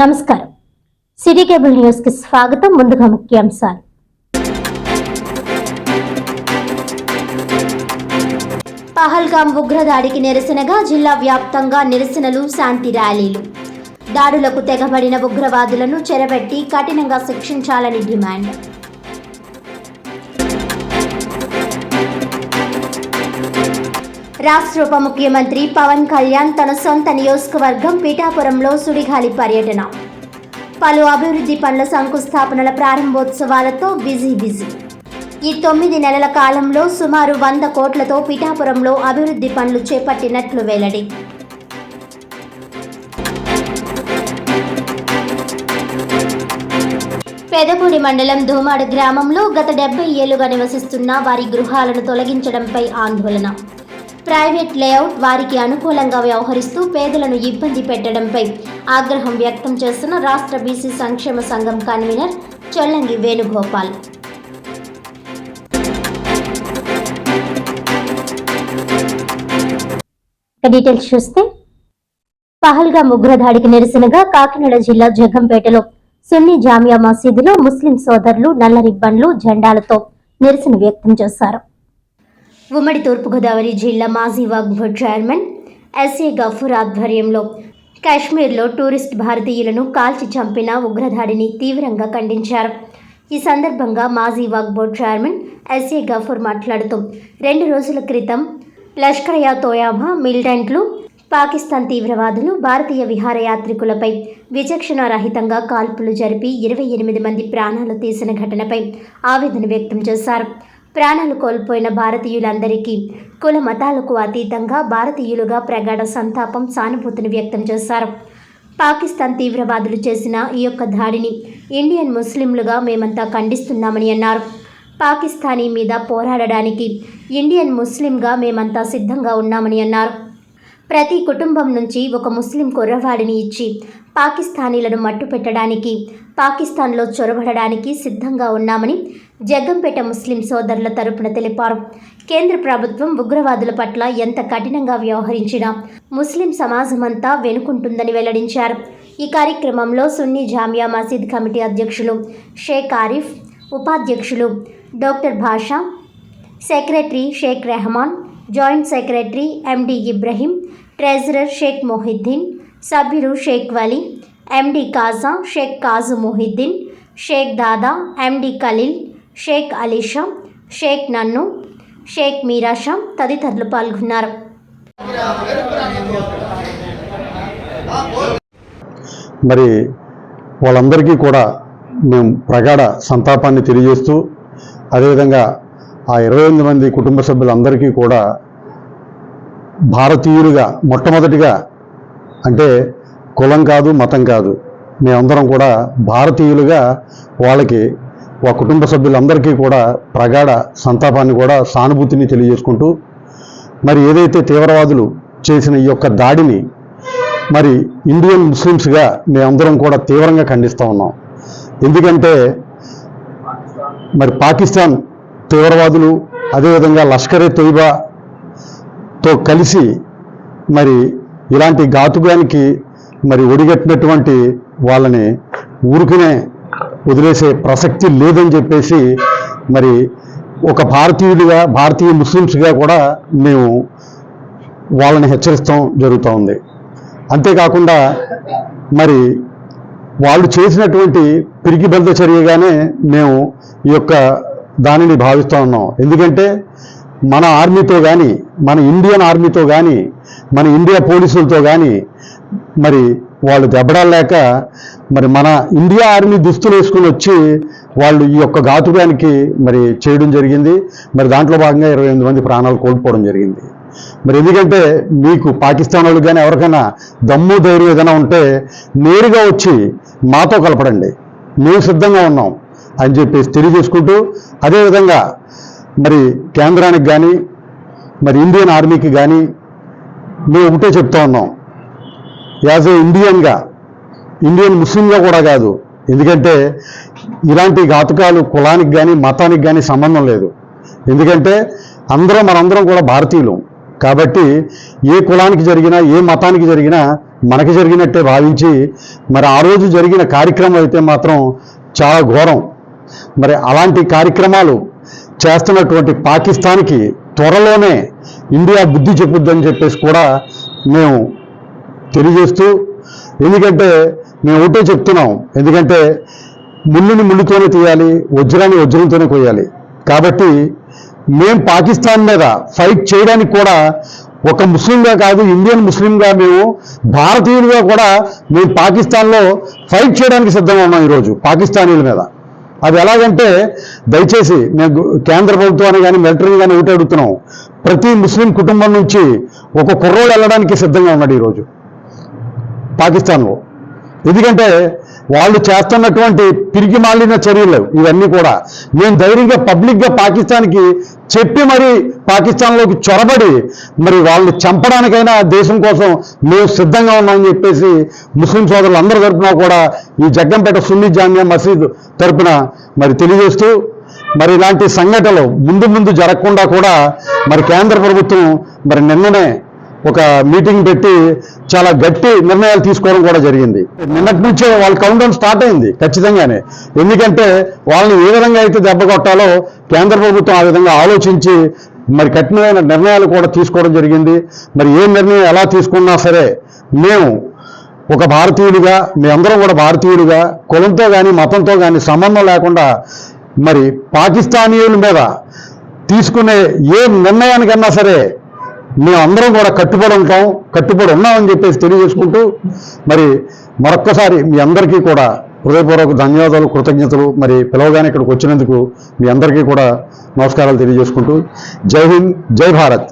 నమస్కారం. City cable న్యూస్కి స్వాగతం. ముందుగా ముఖ్యాంశాలు. పహల్గాం ఉగ్రదాడికి నిరసనగా జిల్లా వ్యాప్తంగా నిరసనలు శాంతి ర్యాలీలు. దాడులకు తెగబడిన ఉగ్రవాదులను చెరబెట్టి కఠినంగా శిక్షించాలని డిమాండ్. రాష్ట్ర ఉప ముఖ్యమంత్రి పవన్ కళ్యాణ్ తన సొంత నియోజకవర్గం పిఠాపురంలో సుడిగాలి పర్యటన. పలు అభివృద్ధి పనుల శంకుస్థాపనల ప్రారంభోత్సవాలతో బిజీ బిజీ. ఈ తొమ్మిది నెలల కాలంలో సుమారు వంద కోట్లతో పిఠాపురంలో అభివృద్ధి పనులు చేపట్టినట్లు వెల్లడి. పెదపూడి మండలం ధూమాడు గ్రామంలో గత డెబ్బై ఏళ్ళుగా నివసిస్తున్న వారి గృహాలను తొలగించడంపై ఆందోళన. ప్రైవేట్ లేఅవుట్ వారికి అనుకూలంగా వ్యవహరిస్తూ పేదలను ఇబ్బంది పెట్టడంపై ఆగ్రహం వ్యక్తం చేస్తున్న రాష్ట్ర బీసీ సంక్షేమ సంఘం కన్వీనర్ చొల్లంగి వేణుగోపాల్. డీటెయిల్స్ చూస్తే పహల్గా ఉగ్రదాడికి నిరసనగా కాకినాడ జిల్లా జగ్గంపేటలో సున్నీ జామియా మసీదులో ముస్లిం సోదరులు నల్ల రిబ్బన్లు జెండాలతో నిరసన వ్యక్తం చేశారు. ఉమ్మడి తూర్పుగోదావరి జిల్లా మాజీ Waqf board chairman SA Gafoor ఆధ్వర్యంలో కాశ్మీర్లో టూరిస్ట్ భారతీయులను కాల్చి చంపిన ఉగ్రదాడిని తీవ్రంగా ఖండించారు. ఈ సందర్భంగా మాజీ వక్ బోర్డ్ చైర్మన్ ఎస్ఏ గఫూర్ మాట్లాడుతూ రెండు రోజుల క్రితం లష్కరయా తోయాభా తోయాబా మిలిటెంట్లు పాకిస్తాన్ తీవ్రవాదులు భారతీయ విహారయాత్రికులపై విచక్షణారహితంగా కాల్పులు జరిపి ఇరవై ఎనిమిది మంది ప్రాణాలు తీసిన ఘటనపై ఆవేదన వ్యక్తం చేశారు. ప్రాణాలు కోల్పోయిన భారతీయులందరికీ కుల మతాలకు అతీతంగా భారతీయులుగా ప్రగాఢ సంతాపం సానుభూతిని వ్యక్తం చేశారు. పాకిస్తాన్ తీవ్రవాదులు చేసిన ఈ యొక్క దాడిని ఇండియన్ ముస్లింలుగా మేమంతా ఖండిస్తున్నామని అన్నారు. పాకిస్తానీ మీద పోరాడడానికి ఇండియన్ ముస్లింగా మేమంతా సిద్ధంగా ఉన్నామని అన్నారు. ప్రతి కుటుంబం నుంచి ఒక ముస్లిం కుర్రవాడిని ఇచ్చి పాకిస్తానీలను మట్టుపెట్టడానికి పాకిస్తాన్లో చొరబడడానికి సిద్ధంగా ఉన్నామని జగ్గంపేట ముస్లిం సోదరుల తరపున తెలిపారు. కేంద్ర ప్రభుత్వం ఉగ్రవాదుల పట్ల ఎంత కఠినంగా వ్యవహరించినా ముస్లిం సమాజమంతా వెనుకుంటుందని వెల్లడించారు. ఈ కార్యక్రమంలో సున్నీ జామియా మసీద్ కమిటీ అధ్యక్షులు షేక్ ఆరిఫ్ ఉపాధ్యక్షులు doctor Bhasha secretary Sheikh Rehman joint secretary MD Ibrahim treasurer Sheikh Mohiddin సభ్యులు షేక్ వలీ ఎండి కాజా షేక్ కాజు మొహిద్దీన్ షేక్ దాదా ఎండి ఖలీల్ షేక్ అలీషా షేక్ నన్ను షేక్ మీరాషా తదితరులు పాల్గొన్నారు. మరి వాళ్ళందరికీ కూడా మేము ప్రగాఢ సంతాపాన్ని తెలియజేస్తూ అదేవిధంగా ఆ ఇరవై ఎనిమిది మంది కుటుంబ సభ్యులందరికీ కూడా భారతీయులుగా మొట్టమొదటిగా అంటే కులం కాదు మతం కాదు. మేమందరం కూడా భారతీయులుగా వాళ్ళకి ఆ కుటుంబ సభ్యులందరికీ కూడా ప్రగాఢ సంతాపాన్ని కూడా సానుభూతిని తెలియజేసుకుంటూ మరి ఏదైతే తీవ్రవాదులు చేసిన ఈ యొక్క దాడిని మరి ఇండియన్ ముస్లిమ్స్గా మేమందరం కూడా తీవ్రంగా ఖండిస్తూ ఉన్నాం. ఎందుకంటే మరి పాకిస్తాన్ తీవ్రవాదులు అదేవిధంగా లష్కరే తొయ్బాతో కలిసి మరి ఇలాంటి ఘాతుకానికి మరి ఒడిగట్టినటువంటి వాళ్ళని ఊరికనే వదిలేసే ప్రసక్తి లేదని చెప్పేసి మరి ఒక భారతీయుడిగా భారతీయ ముస్లిమ్స్గా కూడా మేము వాళ్ళని హెచ్చరిస్తాం జరుగుతూ ఉంది. అంతేకాకుండా మరి వాళ్ళు చేసినటువంటి పిరికి బెల్త చర్యగానే మేము ఈ యొక్క దానిని భావిస్తూ ఉన్నాం. ఎందుకంటే మన ఆర్మీతో కానీ మన ఇండియన్ ఆర్మీతో కానీ మన ఇండియా పోలీసులతో కానీ మరి వాళ్ళు దెబ్బడాలేక మరి మన ఇండియా ఆర్మీ దుస్తులు వేసుకుని వచ్చి వాళ్ళు ఈ యొక్క ఘాతుకానికి మరి చేయడం జరిగింది. మరి దాంట్లో భాగంగా ఇరవై ఎనిమిది మంది ప్రాణాలు కోల్పోవడం జరిగింది. మరి ఎందుకంటే మీకు పాకిస్తాన్ వాళ్ళు కానీ ఎవరికైనా దమ్ము ధైర్యం ఏదైనా ఉంటే నేరుగా వచ్చి మాతో కలపడండి. మేము సిద్ధంగా ఉన్నాం అని చెప్పేసి తెలియజేసుకుంటూ అదేవిధంగా మరి కేంద్రానికి కానీ మరి ఇండియన్ ఆర్మీకి కానీ మేము ఒకటే చెప్తా ఉన్నాం. యాజ్ ఏ ఇండియన్గా ఇండియన్ ముస్లింగా కూడా కాదు. ఎందుకంటే ఇలాంటి ఘాతుకాలు కులానికి కానీ మతానికి కానీ సంబంధం లేదు. ఎందుకంటే అందరం మనందరం కూడా భారతీయులు. కాబట్టి ఏ కులానికి జరిగినా ఏ మతానికి జరిగినా మనకి జరిగినట్టే భావించి మరి ఆ రోజు జరిగిన కార్యక్రమం అయితే మాత్రం చాలా ఘోరం. మరి అలాంటి కార్యక్రమాలు చేస్తున్నటువంటి పాకిస్తాన్కి త్వరలోనే ఇండియా బుద్ధి చెప్పుద్దని చెప్పేసి కూడా మేము తెలియజేస్తూ ఎందుకంటే మేము ఒకటే చెప్తున్నాం ఎందుకంటే ముళ్ళుని ముళ్ళుతోనే తీయాలి వజ్రాన్ని వజ్రంతోనే కొయ్యాలి. కాబట్టి మేము పాకిస్తాన్ మీద ఫైట్ చేయడానికి కూడా ఒక ముస్లింగా కాదు ఇండియన్ ముస్లింగా మేము భారతీయులుగా కూడా మేము పాకిస్తాన్లో ఫైట్ చేయడానికి సిద్ధంగా ఉన్నాం ఈరోజు పాకిస్తానీల మీద. అది ఎలాగంటే దయచేసి మేము కేంద్ర ప్రభుత్వాన్ని కానీ మిలిటరీని కానీ ఒకటి అడుగుతున్నాం. ప్రతి ముస్లిం కుటుంబం నుంచి ఒక కుర్రోడు వెళ్ళడానికి సిద్ధంగా ఉన్నాడు ఈరోజు పాకిస్తాన్లో. ఎందుకంటే వాళ్ళు చేస్తున్నటువంటి పిరిగి మాలిన చర్యలు ఇవన్నీ కూడా. మేము ధైర్యంగా పబ్లిక్గా పాకిస్తాన్కి చెప్పి మరి పాకిస్తాన్లోకి చొరబడి మరి వాళ్ళని చంపడానికైనా దేశం కోసం మేము సిద్ధంగా ఉన్నామని చెప్పేసి ముస్లిం సోదరులు అందరి తరపున కూడా ఈ జగ్గంపేట సున్నీ జామియా మసీద్ తరపున మరి తెలియజేస్తూ మరి ఇలాంటి సంఘటనలు ముందు ముందు జరగకుండా కూడా మరి కేంద్ర ప్రభుత్వం మరి నిన్ననే ఒక మీటింగ్ పెట్టి చాలా గట్టి నిర్ణయాలు తీసుకోవడం కూడా జరిగింది. నిన్నటి నుంచే వాళ్ళ కౌంటౌన్ స్టార్ట్ అయింది ఖచ్చితంగానే. ఎందుకంటే వాళ్ళని ఏ విధంగా అయితే దెబ్బ కొట్టాలో కేంద్ర ప్రభుత్వం ఆ విధంగా ఆలోచించి మరి కఠినమైన నిర్ణయాలు కూడా తీసుకోవడం జరిగింది. మరి ఏ నిర్ణయం ఎలా తీసుకున్నా సరే మేము ఒక భారతీయుడిగా మేమందరం కూడా భారతీయుడిగా కులంతో కానీ మతంతో కానీ సంబంధం లేకుండా మరి పాకిస్తానీయుల మీద తీసుకునే ఏ నిర్ణయానికన్నా సరే మేమందరం కూడా కట్టుబడి ఉంటాం కట్టుబడి ఉన్నామని చెప్పేసి తెలియజేసుకుంటూ మరి మరొక్కసారి మీ అందరికీ కూడా హృదయపూర్వక ధన్యవాదాలు కృతజ్ఞతలు. మరి పిలవగానే ఇక్కడికి వచ్చినందుకు మీ అందరికీ కూడా నమస్కారాలు తెలియజేసుకుంటూ. జై హింద్ జై భారత్.